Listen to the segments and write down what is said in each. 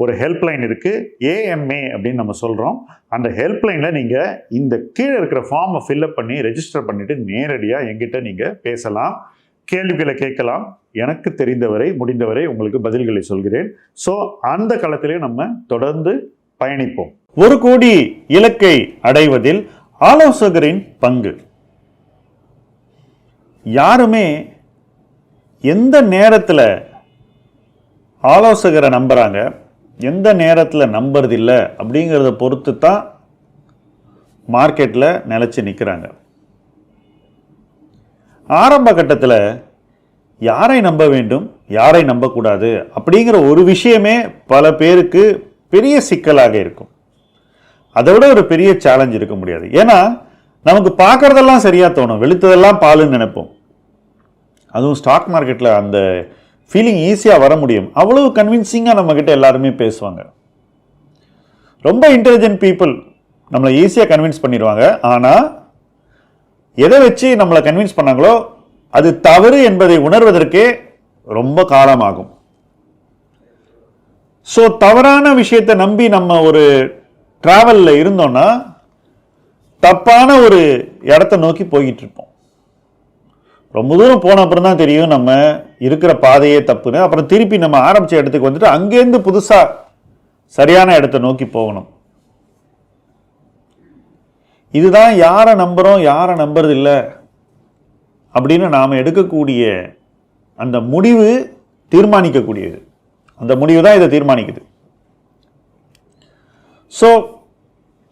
ஒரு ஹெல்ப்லைன் இருக்குது ஏஎம்ஏ அப்படின்னு நம்ம சொல்கிறோம் அந்த ஹெல்ப்லைனில் நீங்கள் இந்த கீழே இருக்கிற ஃபார்மை ஃபில்அப் பண்ணி ரெஜிஸ்டர் பண்ணிவிட்டு நேரடியாக எங்கிட்ட நீங்கள் பேசலாம் கேள்விகளை கேட்கலாம். எனக்கு தெரிந்தவரை முடிந்தவரை உங்களுக்கு பதில்களை சொல்கிறேன். ஸோ அந்த காலத்திலேயே நம்ம தொடர்ந்து பயணிப்போம். ஒரு கோடி இலக்கை அடைவதில் ஆலோசகரின் பங்கு. யாருமே எந்த நேரத்தில் ஆலோசகரை நம்புகிறாங்க எந்த நேரத்தில் நம்புறதில்லை அப்படிங்கிறத பொறுத்து தான் மார்க்கெட்டில் நிலச்சி நிற்கிறாங்க ஆரம்ப கட்டத்தில் யாரை நம்ப வேண்டும் யாரை நம்பக்கூடாது அப்படிங்கிற ஒரு விஷயமே பல பேருக்கு பெரிய சிக்கலாக இருக்கும். அதை விட ஒரு பெரிய சேலஞ்ச் இருக்க முடியாது. ஏன்னா நமக்கு பார்க்குறதெல்லாம் சரியாக தோணும். வெளுத்ததெல்லாம் பாலுன்னு நினைப்போம். அதுவும் ஸ்டாக் மார்க்கெட்டில் அந்த ஃபீலிங் ஈஸியாக வர முடியும். அவ்வளவு கன்வின்சிங்காக நம்மக்கிட்ட எல்லாருமே பேசுவாங்க. ரொம்ப இன்டெலிஜென்ட் பீப்புள் நம்மளை ஈஸியாக கன்வின்ஸ் பண்ணிடுவாங்க. ஆனால் எதை வச்சு நம்மளை கன்வின்ஸ் பண்ணாங்களோ அது தவறு என்பதை உணர்வதற்கே ரொம்ப காலமாகும். ஸோ தவறான விஷயத்தை நம்பி நம்ம ஒரு டிராவலில் இருந்தோம்னா தப்பான ஒரு இடத்த நோக்கி போய்கிட்டு இருப்போம். ரொம்ப தூரம் போன அப்புறம் தான் தெரியும் நம்ம இருக்கிற பாதையே தப்புன்னு. அப்புறம் திருப்பி நம்ம ஆரம்பித்த இடத்துக்கு வந்துட்டு அங்கேருந்து புதுசாக சரியான இடத்த நோக்கி போகணும். இதுதான் யாரை நம்புகிறோம் யாரை நம்புறது இல்லை அப்படின்னு நாம் எடுக்கக்கூடிய அந்த முடிவு தீர்மானிக்கக்கூடியது. அந்த முடிவு தான் இதை தீர்மானிக்குது. ஸோ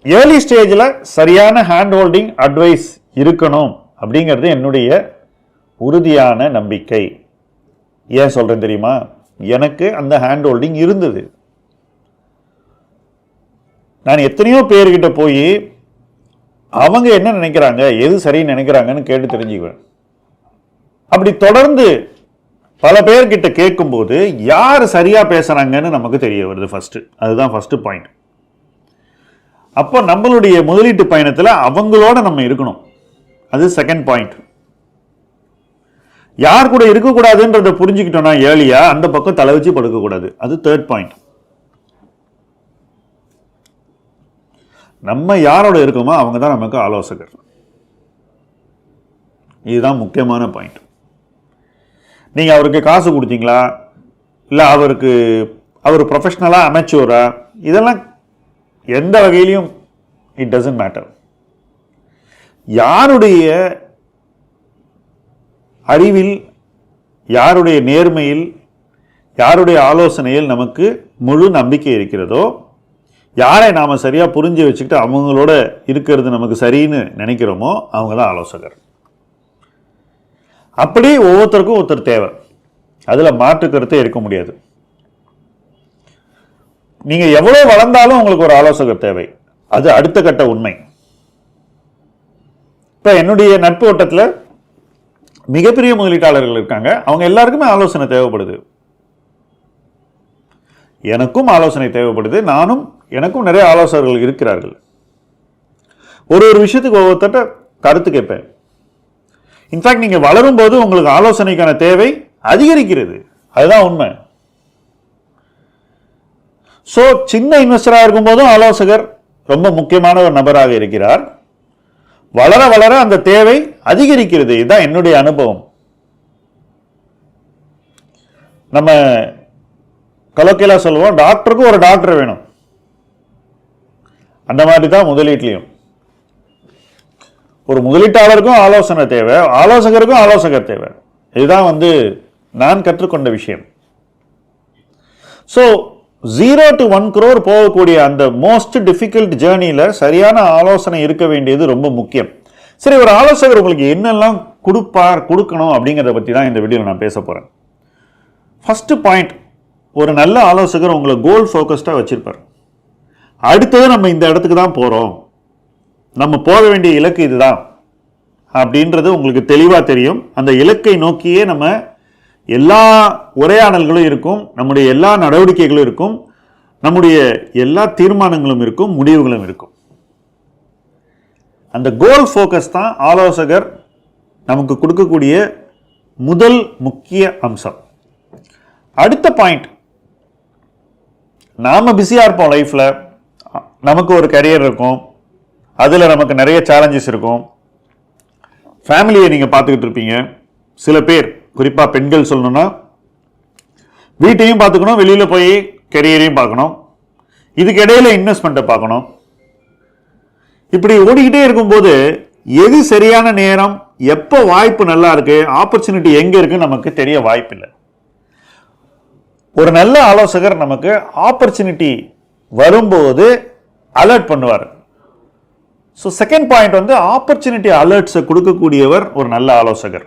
ஏர்லி ஸ்டேஜில் சரியான ஹேண்ட் ஹோல்டிங் அட்வைஸ் இருக்கணும் அப்படிங்கிறது என்னுடைய உறுதியான நம்பிக்கை. ஏன் சொல்கிறேன் தெரியுமா? எனக்கு அந்த ஹேண்ட் ஹோல்டிங் இருந்தது. நான் எத்தனையோ பேர்கிட்ட போய் அவங்க என்ன நினைக்கிறாங்க? எது சரின்னு நினைக்கிறாங்கன்னு கேட்டு தெரிஞ்சுக்குவேன். அப்படி தொடர்ந்து பல பேர்கிட்ட கேட்கும்போது யார் சரியாக பேசுகிறாங்கன்னு நமக்கு தெரிய வருது ஃபஸ்ட்டு அதுதான் ஃபஸ்ட்டு பாயிண்ட் அப்போ நம்மளுடைய முதலீட்டு பயணத்தில் அவங்களோட நம்ம இருக்கணும். அது செகண்ட் பாயிண்ட் யார் கூட இருக்கக்கூடாதுன்றதை புரிஞ்சுக்கிட்டோம்னா ஏழியா? அந்த பக்கம் தலை வச்சு படுக்கக்கூடாது. அது தேர்ட் பாயிண்ட் நம்ம யாரோட இருக்கோமோ அவங்க தான் நமக்கு ஆலோசகர். இதுதான் முக்கியமான பாயிண்ட் நீங்கள் அவருக்கு காசு கொடுத்தீங்களா? இல்லை அவருக்கு அவர் ப்ரொஃபஷ்னலாக அமைச்சோரா இதெல்லாம் எந்த வகையிலையும் இட் டசன்ட் மேட்டர் யாருடைய அறிவில் யாருடைய நேர்மையில் யாருடைய ஆலோசனையில் நமக்கு முழு நம்பிக்கை இருக்கிறதோ யாரை நாம் சரியாக புரிஞ்சு வச்சுக்கிட்டு அவங்களோட இருக்கிறது நமக்கு சரின்னு நினைக்கிறோமோ அவங்க தான் ஆலோசகர். அப்படி ஒவ்வொருத்தருக்கும் ஒருத்தர் தேவை. அதில் மாற்று கருத்தே இருக்க முடியாது. நீங்கள் எவ்வளோ வளர்ந்தாலும் உங்களுக்கு ஒரு ஆலோசகர் தேவை. அது அடுத்த கட்ட உண்மை. இப்போ என்னுடைய நட்பு வட்டத்தில் மிகப்பெரிய முதலீட்டாளர்கள் இருக்காங்க. அவங்க எல்லாருக்குமே ஆலோசனை தேவைப்படுது. எனக்கும் ஆலோசனை தேவைப்படுது. நானும் எனக்கும் நிறைய ஆலோசகர்கள் இருக்கிறார்கள். ஒரு ஒரு விஷயத்துக்கு ஒவ்வொருத்தட்ட கருத்து கேட்பேன். இன்ஃபேக்ட் நீங்கள் வளரும்போது உங்களுக்கு ஆலோசனைக்கான தேவை அதிகரிக்கிறது. அதுதான் உண்மை. ஸோ சின்ன இன்வெஸ்டராக இருக்கும்போதும் ஆலோசகர் ரொம்ப முக்கியமான ஒரு நபராக இருக்கிறார். வளர வளர அந்த தேவை அதிகரிக்கிறது. இதுதான் என்னுடைய அனுபவம். நம்ம கலோக்கியலாக சொல்லுவோம் டாக்டருக்கும் ஒரு டாக்டர் வேணும். அந்த மாதிரி தான் முதலீட்லையும். ஒரு முதலீட்டாளருக்கும் ஆலோசனை தேவை ஆலோசகருக்கும் ஆலோசகர் தேவை. இதுதான் வந்து நான் கற்றுக்கொண்ட விஷயம். So zero to one crore போகக்கூடிய அந்த மோஸ்ட் டிஃபிகல்ட் ஜேர்னியில் சரியான ஆலோசனை இருக்க வேண்டியது ரொம்ப முக்கியம். சரி ஒரு ஆலோசகர் உங்களுக்கு என்னெல்லாம் கொடுப்பார் கொடுக்கணும் அப்படிங்கிறத பற்றி தான் இந்த வீடியோவில் நான் பேச போகிறேன் ஃபஸ்ட்டு பாயிண்ட் ஒரு நல்ல ஆலோசகர் உங்களை கோல் ஃபோக்கஸ்டாக வச்சுருப்பார். அடுத்தது நம்ம இந்த இடத்துக்கு தான் போகிறோம் நம்ம போக வேண்டிய இலக்கு இதுதான். அப்படின்றது உங்களுக்கு தெளிவாக தெரியும். அந்த இலக்கை நோக்கியே நம்ம எல்லா உரையாடல்களும் இருக்கும் நம்முடைய எல்லா நடவடிக்கைகளும் இருக்கும் நம்முடைய எல்லா தீர்மானங்களும் இருக்கும் முடிவுகளும் இருக்கும். அந்த கோல் ஃபோக்கஸ் தான் ஆலோசகர் நமக்கு கொடுக்கக்கூடிய முதல் முக்கிய அம்சம். அடுத்த பாயிண்ட் நாம் பிஸியாக இருப்போம் லைஃப்பில் நமக்கு ஒரு கரியர் இருக்கும். அதில் நமக்கு நிறைய சேலஞ்சஸ் இருக்கும். ஃபேமிலியை நீங்கள் பார்த்துக்கிட்டு இருப்பீங்க. சில பேர் குறிப்பாக பெண்கள் சொல்லணும்னா வீட்டையும் பார்த்துக்கணும் வெளியில் போய் கெரியரையும் பார்க்கணும். இதுக்கு இடையில இன்வெஸ்ட்மெண்ட்டை பார்க்கணும். இப்படி ஓடிக்கிட்டே இருக்கும்போது எது சரியான நேரம் எப்போ வாய்ப்பு நல்லா இருக்கு ஆப்பர்ச்சுனிட்டி எங்கே இருக்கு நமக்கு தெரிய வாய்ப்பில்லை. ஒரு நல்ல ஆலோசகர் நமக்கு ஆப்பர்ச்சுனிட்டி வரும்போது அலர்ட் பண்ணுவார். ஸோ செகண்ட் பாயிண்ட் வந்து ஆப்பர்ச்சுனிட்டி அலர்ட்ஸை கொடுக்கக்கூடியவர் ஒரு நல்ல ஆலோசகர்.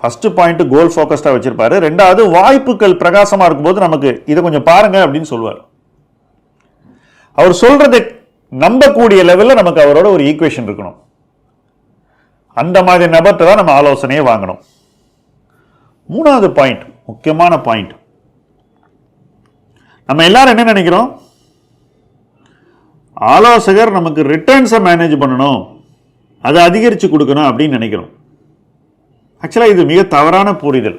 ஃபர்ஸ்ட் பாயிண்ட் கோல் ஃபோக்கஸ்டாக வச்சிருப்பாரு. ரெண்டாவது வாய்ப்புகள் பிரகாசமாக இருக்கும்போது நமக்கு இதை கொஞ்சம் பாருங்க அப்படின்னு சொல்லுவார். அவர் சொல்கிறத நம்பக்கூடிய லெவலில் நமக்கு அவரோட ஒரு ஈக்குவேஷன் இருக்கணும். அந்த மாதிரி நபர்கிட்ட தான் நம்ம ஆலோசனையை வாங்கணும். மூணாவது பாயிண்ட் முக்கியமான பாயிண்ட் நம்ம எல்லாரும் என்ன நினைக்கிறோம்? ஆலோசகர் நமக்கு ரிட்டர்ன்ஸை மேனேஜ் பண்ணணும். அதை அதிகரித்து கொடுக்கணும் அப்படின்னு நினைக்கிறோம். ஆக்சுவலாக இது மிக தவறான புரிதல்.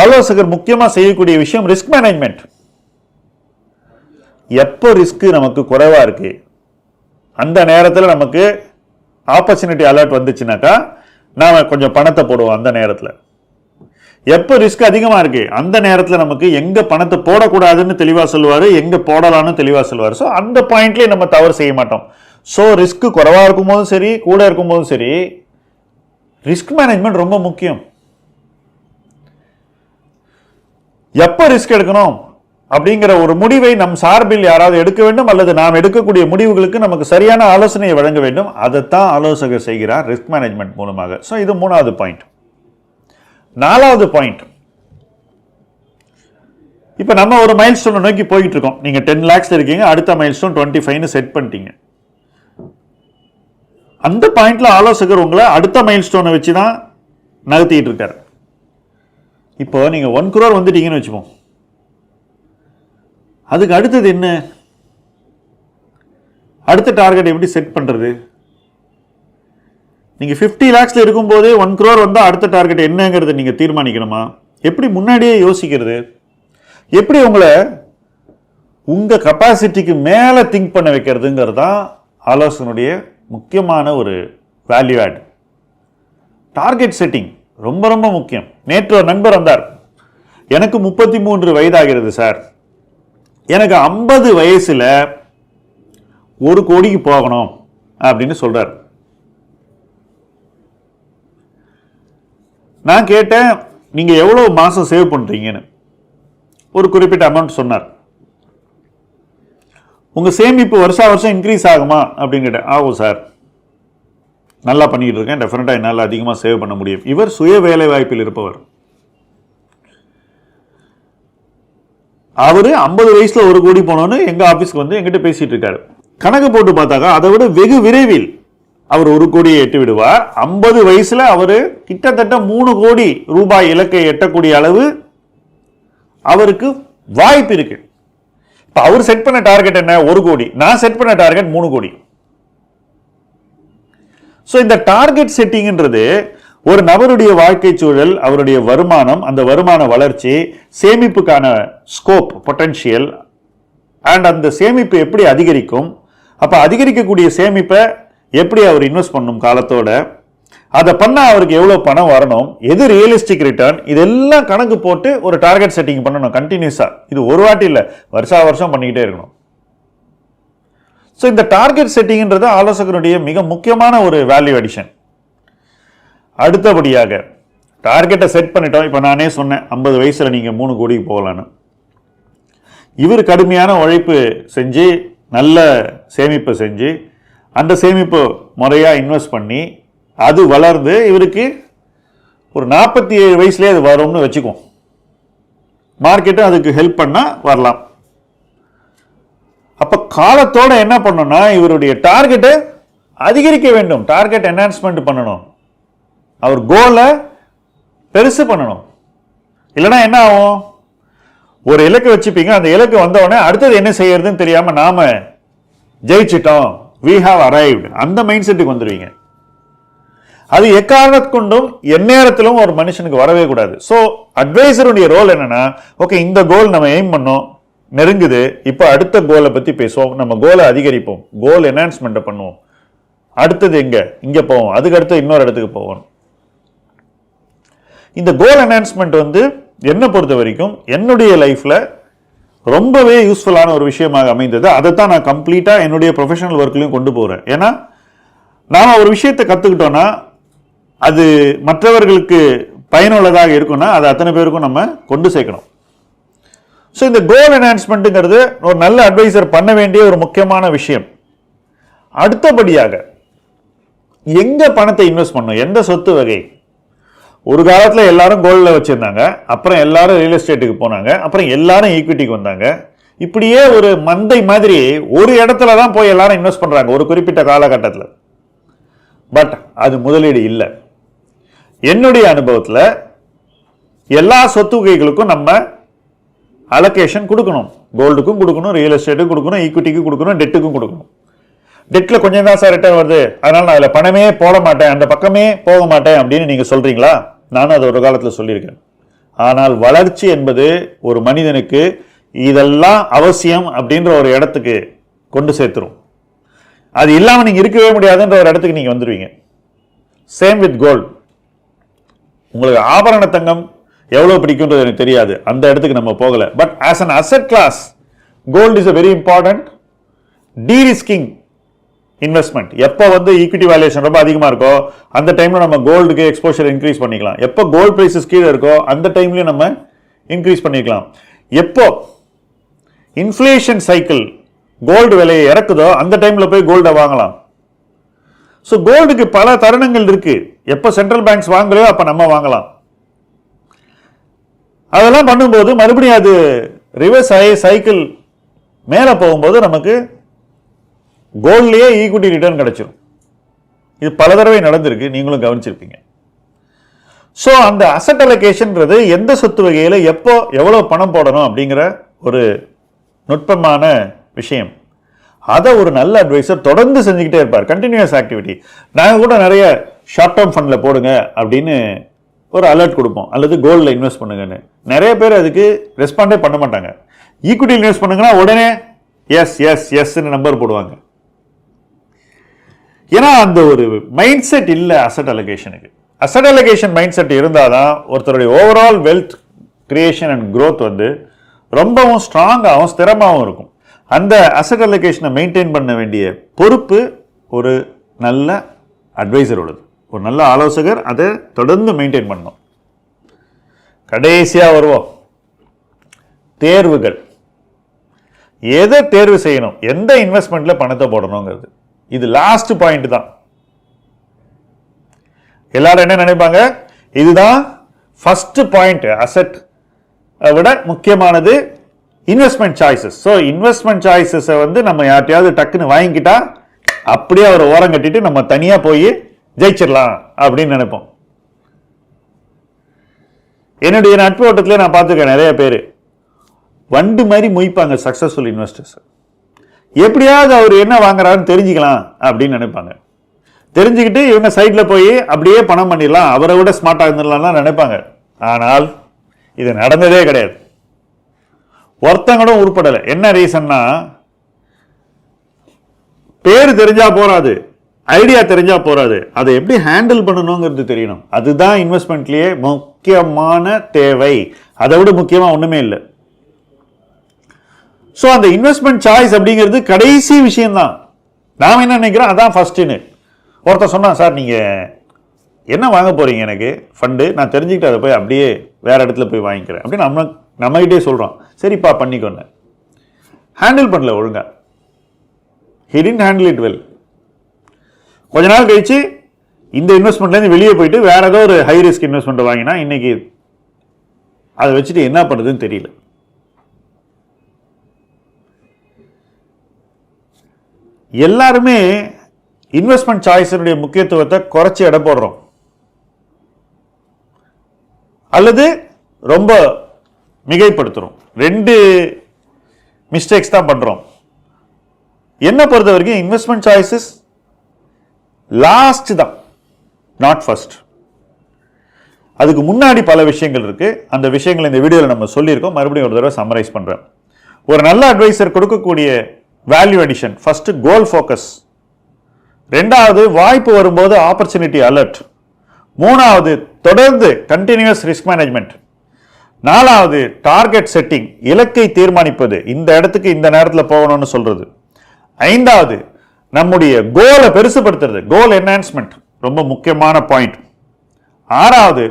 ஆலோசகர் முக்கியமாக செய்யக்கூடிய விஷயம் ரிஸ்க் மேனேஜ்மெண்ட் எப்போ ரிஸ்க்கு நமக்கு குறைவாக இருக்குது அந்த நேரத்தில் நமக்கு ஆப்பர்ச்சுனிட்டி அலர்ட் வந்துச்சுனாக்கா நாம் கொஞ்சம் பணத்தை போடுவோம் அந்த நேரத்தில். எப்போ ரிஸ்க் அதிகமாக இருக்குது அந்த நேரத்தில் நமக்கு எங்கே பணத்தை போடக்கூடாதுன்னு தெளிவாக சொல்லுவார் எங்கே போடலாம்னு தெளிவாக சொல்லுவார். ஸோ அந்த பாயிண்ட்லேயே நம்ம தவறு செய்ய மாட்டோம். ஸோ ரிஸ்க்கு குறைவாக இருக்கும்போதும் சரி கூட இருக்கும்போதும் சரி ரிஸ்க் மேனேஜ்மெண்ட் ரொம்ப முக்கியம். எப்போ ரிஸ்க் எடுக்கணும் அப்படிங்கிற ஒரு முடிவை நம் சார்பில் யாராவது எடுக்க வேண்டும் அல்லது நாம் எடுக்கக்கூடிய முடிவுகளுக்கு நமக்கு சரியான ஆலோசனையை வழங்க வேண்டும். அதைத்தான் ஆலோசகர் செய்கிறார் ரிஸ்க் மேனேஜ்மெண்ட் மூலமாக. ஸோ இது மூணாவது பாயிண்ட் நாலாவது பாயிண்ட் இப்போ நம்ம ஒரு மைல் ஸ்டோனை நோக்கி போயிட்டு இருக்கோம். நீங்கள் டென் லேக்ஸ் இருக்கீங்க அடுத்த மைல் ஸ்டோன் டுவெண்ட்டி ஃபைவ்னு செட் பண்ணிட்டீங்க. அந்த பாயிண்ட்ல ஆலோசகர் உங்களை அடுத்த மைல் ஸ்டோனை வச்சு தான் நகர்த்திட்டு இருக்காரு. இப்போ நீங்கள் ஒன் குரோர் வந்துட்டீங்கன்னு வச்சுப்போம். அதுக்கு அடுத்தது என்ன? அடுத்த டார்கெட் எப்படி செட் பண்ணுறது நீங்கள் ஃபிஃப்டி லேக்ஸில் இருக்கும்போதே ஒன் crore வந்தால் அடுத்த டார்கெட் என்னங்கிறத நீங்கள் தீர்மானிக்கணுமா? எப்படி முன்னாடியே யோசிக்கிறது? எப்படி உங்களை உங்கள் கெப்பாசிட்டிக்கு மேலே திங்க் பண்ண வைக்கிறதுங்கிறது தான் ஆலோசனுடைய முக்கியமான ஒரு வேல்யூ ஆட் டார்கெட் செட்டிங் ரொம்ப ரொம்ப முக்கியம். நேற்று ஒரு நண்பர் வந்தார். எனக்கு முப்பத்தி மூன்று வயதாகிறது சார் எனக்கு ஐம்பது வயசில் ஒரு கோடிக்கு போகணும் அப்படின்னு சொல்கிறார் நான் கேட்டேன் நீங்கள் எவ்வளோ மாதம் சேவ் பண்ணுறீங்கன்னு ஒரு குறிப்பிட்ட அமௌண்ட் சொன்னார். உங்கள் சேமிப்பு வருஷா வருஷம் இன்க்ரீஸ் ஆகுமா? அப்படின்னு கேட்டேன். ஆகும் சார் நல்லா பண்ணிக்கிட்டு இருக்கேன். டெஃபினட்டாக என்னால் அதிகமாக சேவ் பண்ண முடியும். இவர் சுய வேலை வாய்ப்பில் இருப்பவர். அவர் ஐம்பது வயசில் ஒரு கோடி போனோன்னு எங்கள் ஆஃபீஸ்க்கு வந்து எங்கிட்ட பேசிகிட்டு இருக்காரு. கணக்கு போட்டு பார்த்தாக்கா அதை விட வெகு விரைவில் அவர் ஒரு கோடியை எட்டு விடுவார் ஐம்பது வயசில் அவர் கிட்டத்தட்ட மூணு கோடி ரூபாய் இலக்கை எட்டக்கூடிய அளவு அவருக்கு வாய்ப்பு இருக்குது இப்போ அவர் செட் பண்ண டார்கெட் என்ன? ஒரு கோடி. நான் செட் பண்ண டார்கெட் மூணு கோடி. ஸோ இந்த டார்கெட் செட்டிங்ன்றது ஒரு நபருடைய வாழ்க்கை சூழல் அவருடைய வருமானம் அந்த வருமான வளர்ச்சி சேமிப்புக்கான ஸ்கோப் பொட்டன்ஷியல் அண்ட் அந்த சேமிப்பு எப்படி அதிகரிக்கும்? அப்போ அதிகரிக்கக்கூடிய சேமிப்பை எப்படி அவர் இன்வெஸ்ட் பண்ணும் காலத்தோட? அதை பண்ணால் அவருக்கு எவ்வளோ பணம் வரணும் எது ரியலிஸ்டிக் ரிட்டர்ன் இதெல்லாம் கணக்கு போட்டு ஒரு டார்கெட் செட்டிங் பண்ணணும் கண்டினியூஸாக இது ஒரு வாட்டி இல்லை வருஷா வருஷம் பண்ணிக்கிட்டே இருக்கணும். ஸோ இந்த டார்கெட் செட்டிங்கிறது ஆலோசகருடைய மிக முக்கியமான ஒரு வேல்யூ அடிஷன் அடுத்தபடியாக டார்கெட்டை செட் பண்ணிட்டோம். இப்போ நானே சொன்னேன் ஐம்பது வயசில் நீங்கள் மூணு கோடிக்கு போகலான்னு. இவர் கடுமையான உழைப்பு செஞ்சு நல்ல சேமிப்பை செஞ்சு அந்த சேமிப்பு முறையாக இன்வெஸ்ட் பண்ணி அது வளர்ந்து இவருக்கு ஒரு நாற்பத்தி ஏழு வயசுலேயே அது வரும்னு வச்சுக்குவோம் மார்க்கெட்டும் அதுக்கு ஹெல்ப் பண்ணால் வரலாம். அப்போ காலத்தோட என்ன பண்ணணும்னா இவருடைய டார்கெட்டை அதிகரிக்க வேண்டும். டார்கெட் என்ஹான்ஸ்மெண்ட் பண்ணணும். அவர் கோலை பெருசு பண்ணணும். இல்லைன்னா என்ன ஆகும்? ஒரு இலக்கு வச்சுப்பீங்க. அந்த இலக்கு வந்தவுடனே அடுத்தது என்ன செய்யறதுன்னு தெரியாமல் நாம் ஜெயிச்சிட்டோம். வி ஹாவ் அரைவ்டு அந்த மைண்ட் செட்டுக்கு வந்துடுவீங்க அது எக்காரணத்து கொண்டும் எந்நேரத்திலும் ஒரு மனுஷனுக்கு வரவே கூடாது. ஸோ அட்வைசருடைய ரோல் என்னன்னா ஓகே இந்த கோல் நம்ம எய்ம் பண்ணோம் நெருங்குது இப்போ அடுத்த கோலை பற்றி பேசுவோம் நம்ம கோலை அதிகரிப்போம். கோல் என்ஹான்ஸ்மெண்ட்டை பண்ணுவோம். அடுத்தது எங்கே? இங்கே போவோம். அதுக்கு அடுத்து இன்னொரு இடத்துக்கு போவோம். இந்த கோல் என்ஹான்ஸ்மெண்ட் வந்து என்னை பொறுத்த வரைக்கும் என்னுடைய லைஃப்பில் ரொம்பவே யூஸ்ஃபுல்லான ஒரு விஷயமாக அமைந்தது. அதை தான் நான் கம்ப்ளீட்டாக என்னுடைய ப்ரொஃபஷனல் ஒர்க்லையும் கொண்டு போகிறேன் ஏன்னா நாம் ஒரு விஷயத்தை கற்றுக்கிட்டோன்னா அது மற்றவர்களுக்கு பயனுள்ளதாக இருக்கும்னா அது அத்தனை பேருக்கும் நம்ம கொண்டு சேர்க்கணும். ஸோ இந்த கோல் என்ஹான்ஸ்மெண்ட்டுங்கிறது ஒரு நல்ல அட்வைசர் பண்ண வேண்டிய ஒரு முக்கியமான விஷயம். அடுத்தபடியாக எங்கே பணத்தை இன்வெஸ்ட் பண்ணணும்? எந்த சொத்து வகை? ஒரு காலத்தில் எல்லாரும் கோல்டில் வச்சுருந்தாங்க. அப்புறம் எல்லாரும் ரியல் எஸ்டேட்டுக்கு போனாங்க. அப்புறம் எல்லாரும் ஈக்விட்டிக்கு வந்தாங்க. இப்படியே ஒரு மந்தை மாதிரி ஒரு இடத்துல தான் போய் எல்லாரும் இன்வெஸ்ட் பண்ணுறாங்க ஒரு குறிப்பிட்ட காலகட்டத்தில். பட் அது முதலீடு இல்லை. என்னுடைய அனுபவத்தில் எல்லா சொத்து வகைகளுக்கும் நம்ம அலோகேஷன் கொடுக்கணும். கோல்டுக்கும் கொடுக்கணும் ரியல் எஸ்டேட்டுக்கும் கொடுக்கணும் ஈக்விட்டிக்கும் கொடுக்கணும் டெட்டுக்கும் கொடுக்கணும். டெட்டில் கொஞ்சம் தான் சார் ரிட்டர்ன் வருது. அதனால் நான் அதில் பணமே போட மாட்டேன். அந்த பக்கமே போக மாட்டேன் அப்படின்னு நீங்கள் சொல்கிறீங்களா நானும் அதை ஒரு காலத்தில் சொல்லியிருக்கேன். ஆனால் வளர்ச்சி என்பது ஒரு மனிதனுக்கு இதெல்லாம் அவசியம் அப்படின்ற ஒரு இடத்துக்கு கொண்டு சேர்த்துரும். அது இல்லாமல் நீங்கள் இருக்கவே முடியாதுன்ற ஒரு இடத்துக்கு நீங்கள் வந்துடுவீங்க சேம் வித் கோல்டு உங்களுக்கு ஆபரண தங்கம் எவ்வளோ பிடிக்குன்றது எனக்கு தெரியாது. அந்த இடத்துக்கு நம்ம போகலை. But as an asset class gold is a very important derisking investment எப்போ வந்து ஈக்விட்டி வேல்யூஷன் ரொம்ப அதிகமாக இருக்கோ அந்த டைமில் நம்ம கோல்டுக்கு எக்ஸ்போஷர் இன்க்ரீஸ் பண்ணிக்கலாம். எப்போ கோல்டு ப்ரைஸஸ் கீழே இருக்கோ அந்த டைம்லையும் நம்ம இன்க்ரீஸ் பண்ணிக்கலாம். எப்போ இன்ஃப்ளேஷன் சைக்கிள் கோல்டு விலையை இறக்குதோ அந்த டைமில் போய் கோல்டை வாங்கலாம். ஸோ கோல்டுக்கு பல தருணங்கள் இருக்குது எப்போ சென்ட்ரல் பேங்க்ஸ் வாங்கலையோ அப்போ நம்ம வாங்கலாம். அதெல்லாம் பண்ணும்போது மறுபடியும் அது ரிவர்ஸ் ஆகி சைக்கிள் மேலே போகும்போது நமக்கு கோல்ட்லேயே ஈக்குவிட்டி ரிட்டர்ன் கிடைச்சிரும். இது பல தடவை நடந்திருக்கு நீங்களும் கவனிச்சிருப்பீங்க. ஸோ அந்த அசட் அலோகேஷன்ன்றது எந்த சொத்து வகையில் எப்போ எவ்வளோ பணம் போடணும் அப்படிங்கிற ஒரு நுட்பமான விஷயம். அதை ஒரு நல்ல அட்வைசர் தொடர்ந்து செஞ்சுக்கிட்டே இருப்பார். கண்டினியூஸ் ஆக்டிவிட்டி நாங்கள் கூட நிறைய ஷார்ட் டேர்ம் ஃபண்டில் போடுங்க அப்படின்னு ஒரு அலர்ட் கொடுப்போம். அல்லது கோல்டில் இன்வெஸ்ட் பண்ணுங்கன்னு. நிறைய பேர் அதுக்கு ரெஸ்பாண்டே பண்ண மாட்டாங்க. ஈக்குவிட்டி இன்வெஸ்ட் பண்ணுங்கன்னா உடனே எஸ் எஸ் எஸ்ன்னு நம்பர் போடுவாங்க. ஏன்னா அந்த ஒரு மைண்ட் செட் இல்லை அசட் அலோகேஷனுக்கு அசட் அலோகேஷன் மைண்ட் செட் இருந்தால் தான் ஒருத்தருடைய overall wealth creation and growth வந்து ரொம்பவும் ஸ்ட்ராங்காகவும் ஸ்திரமாகவும் இருக்கும். அந்த அசட் அலோகேஷனை மெயின்டைன் பண்ண வேண்டிய பொறுப்பு ஒரு நல்ல அட்வைசர் உள்ளது ஒரு நல்ல ஆலோசகர் அதை தொடர்ந்து மெயின்டைன் பண்ணணும். கடைசியாக வருவோம். தேர்வுகள். எதை தேர்வு செய்யணும்? எந்த இன்வெஸ்ட்மெண்ட்டில் பணத்தை போடணுங்கிறது. இது லாஸ்ட் பாயிண்ட் தான். எல்லாரும் என்ன நினைப்பாங்க? இதுதான் ஃபஸ்ட்டு பாயிண்ட் அசெட் விட முக்கியமானது இன்வெஸ்ட்மெண்ட் சாய்ஸஸ் ஸோ இன்வெஸ்ட்மெண்ட் சாய்ஸஸை வந்து நம்ம யார்ட்டையாவது டக்குன்னு வாங்கிக்கிட்டா அப்படியே அவர் ஓரம் கட்டிட்டு நம்ம தனியாக போய் ஜெயிச்சிடலாம் அப்படின்னு நினைப்போம். என்னுடைய நட்பு ஓட்டத்திலே நான் பார்த்துருக்கேன் நிறைய பேர். வண்டு மாதிரி முய்ப்பாங்க சக்ஸஸ்ஃபுல் இன்வெஸ்டர்ஸ் எப்படியாவது அவர் என்ன வாங்குறாருன்னு தெரிஞ்சுக்கலாம் அப்படின்னு நினைப்பாங்க. தெரிஞ்சுக்கிட்டு இவங்க சைடில் போய் அப்படியே பணம் பண்ணிடலாம் அவரை விட ஸ்மார்ட்டாக இருந்துடலாம்லாம் நினைப்பாங்க. ஆனால் இது நடந்ததே கிடையாது. ஒருத்தங்களும் உருப்படலை. என்ன ரீசன்னா பேர் தெரிஞ்சா போகாது ஐடியா தெரிஞ்சால் போகாது அதை எப்படி ஹேண்டில் பண்ணணுங்கிறது தெரியணும். அதுதான் இன்வெஸ்ட்மெண்ட்லேயே முக்கியமான தேவை. அதை விட முக்கியமாக ஒன்றுமே இல்லை. ஸோ அந்த இன்வெஸ்ட்மெண்ட் சாய்ஸ் அப்படிங்கிறது கடைசி விஷயம்தான். நாம் என்ன நினைக்கிறோம்? அதான் ஃபஸ்ட்டுன்னு ஒருத்தர் சொன்னான் சார் நீங்கள் என்ன வாங்க போகிறீங்க எனக்கு? ஃபண்டு நான் தெரிஞ்சுக்கிட்டு அதை போய் அப்படியே வேறு இடத்துல போய் வாங்கிக்கிறேன். அப்படின்னு நம்ம நம்மகிட்டே சொல்கிறோம் சரிப்பா பண்ணிக்கோங்க ஹேண்டில் பண்ணல ஒழுங்காக ஹிடின் ஹேண்டில் இட் வெல் கொஞ்ச நாள் கழிச்சு இந்த இன்வெஸ்ட்மெண்ட்லேருந்து வெளியே போயிட்டு வேற ஏதோ ஒரு ஹை ரிஸ்க் இன்வெஸ்ட்மெண்ட் வாங்கினா இன்னைக்கு அதை வச்சுட்டு என்ன பண்ணுறதுன்னு தெரியல. எல்லாருமே இன்வெஸ்ட்மெண்ட் சாய்ஸினுடைய முக்கியத்துவத்தை குறைச்சி எடை போடுறோம். அல்லது ரொம்ப மிகைப்படுத்துறோம். ரெண்டு மிஸ்டேக்ஸ் தான் பண்றோம். என்ன பொறுத்த வரைக்கும் இன்வெஸ்ட்மெண்ட் சாய்ஸஸ் லாஸ்ட் தான். நாட் ஃபர்ஸ்ட் அதுக்கு முன்னாடி பல விஷயங்கள் இருக்கு. அந்த விஷயங்களை இந்த வீடியோவில் நம்ம சொல்லியிருக்கோம். மறுபடியும் ஒரு தடவை சம்மரைஸ் பண்ணுறேன் ஒரு நல்ல அட்வைசர் கொடுக்கக்கூடிய value addition first goal focus ரெண்டாவது வாய்ப்பு வரும்போது ஆப்பர்ச்சுனிட்டி அலர்ட் மூணாவது தொடர்ந்து கண்டினியூஸ் ரிஸ்க் மேனேஜ்மெண்ட் நாலாவது டார்கெட் செட்டிங் இலக்கை தீர்மானிப்பது. இந்த இடத்துக்கு இந்த நேரத்தில் போகணும்னு சொல்கிறது ஐந்தாவது நம்முடைய கோலை பெருசுப்படுத்துறது கோல் என்ஹான்ஸ்மெண்ட் ரொம்ப முக்கியமான பாயிண்ட் ஆறாவது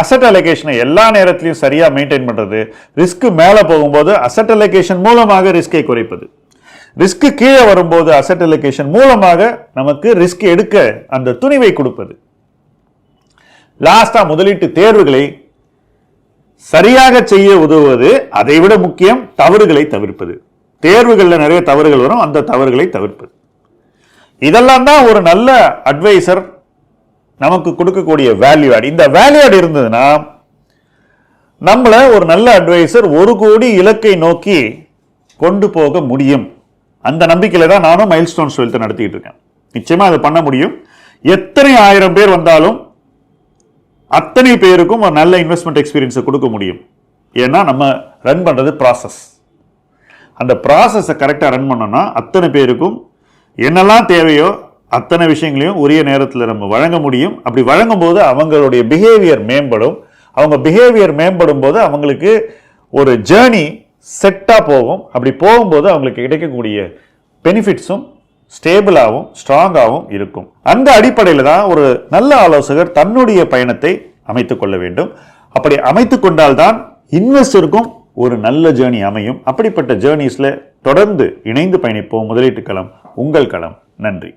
அசட் அலோகேஷனை எல்லா நேரத்திலையும் சரியாக மெயின்டைன் பண்ணுறது ரிஸ்க்கு மேலே போகும்போது அசட் அலோகேஷன் மூலமாக ரிஸ்கை குறைப்பது. ரிஸ்க்கு கீழே வரும்போது அசட் அலோகேஷன் மூலமாக நமக்கு ரிஸ்க் எடுக்க அந்த துணிவை கொடுப்பது. லாஸ்டாக முதலீட்டு தேர்வுகளை சரியாக செய்ய உதவுவது அதை விட முக்கியம் தவறுகளை தவிர்ப்பது. தேர்வுகளில் நிறைய தவறுகள் வரும் அந்த தவறுகளை தவிர்ப்பது. இதெல்லாம் தான் ஒரு நல்ல அட்வைசர் நமக்கு கொடுக்கக்கூடிய வேல்யூ ஆட் இந்த வேல்யூ ஆட் இருந்ததுன்னா நம்மளை ஒரு நல்ல அட்வைசர் ஒரு கோடி இலக்கை நோக்கி கொண்டு போக முடியும். அந்த நம்பிக்கையில் தான் நானும் மைல் ஸ்டோன்ஸ் வெல்த் நடத்திட்டு இருக்கேன். நிச்சயமாக அதை பண்ண முடியும். எத்தனை ஆயிரம் பேர் வந்தாலும் அத்தனை பேருக்கும் ஒரு நல்ல இன்வெஸ்ட்மெண்ட் எக்ஸ்பீரியன்ஸை கொடுக்க முடியும். ஏன்னா நம்ம ரன் பண்ணுறது ப்ராசஸ் அந்த ப்ராசஸை கரெக்டாக ரன் பண்ணோம்னா அத்தனை பேருக்கும் என்னெல்லாம் தேவையோ அத்தனை விஷயங்களையும் உரிய நேரத்தில் நம்ம வழங்க முடியும். அப்படி வழங்கும் போது அவங்களுடைய பிஹேவியர் மேம்படும். அவங்க பிஹேவியர் மேம்படும் போது அவங்களுக்கு ஒரு ஜேர்னி செட்டாக போகும். அப்படி போகும்போது அவங்களுக்கு கிடைக்கக்கூடிய பெனிஃபிட்ஸும் ஸ்டேபிளாகவும் ஸ்ட்ராங்காகவும் இருக்கும். அந்த அடிப்படையில் தான் ஒரு நல்ல ஆலோசகர் தன்னுடைய பயணத்தை அமைத்து கொள்ள வேண்டும். அப்படி அமைத்து கொண்டால்தான் இன்வெஸ்டருக்கும் ஒரு நல்ல ஜேர்னி அமையும். அப்படிப்பட்ட ஜேர்னிஸில் தொடர்ந்து இணைந்து பயணிப்போம். முதலீட்டு களம் உங்கள் களம் நன்றி.